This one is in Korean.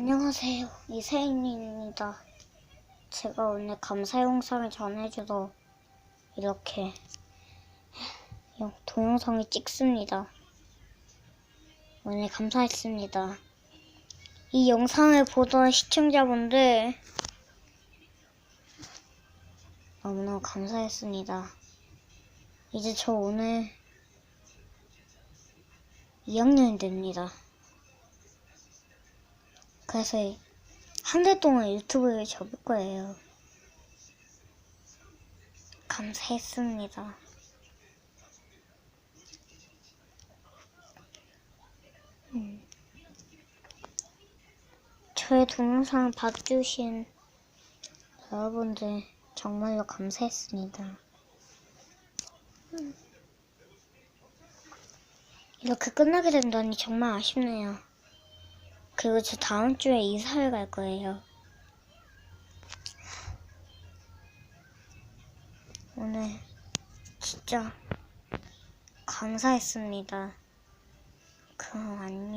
안녕하세요. 이세인입니다. 제가 오늘 감사 영상을 전해주러 이렇게 영- 동영상을 찍습니다. 오늘 감사했습니다. 이 영상을 보던 시청자분들 너무너무 감사했습니다. 이제 저 오늘 2학년이 됩니다. 그래서 한 달 동안 유튜브를 접을 거예요. 감사했습니다. 음. 저의 동영상을 봐주신 여러분들 정말로 감사했습니다. 음. 이렇게 끝나게 된다니 정말 아쉽네요. 그리고 저 다음 주에 이사를 갈 거예요. 오늘 진짜 감사했습니다. 그럼 안녕.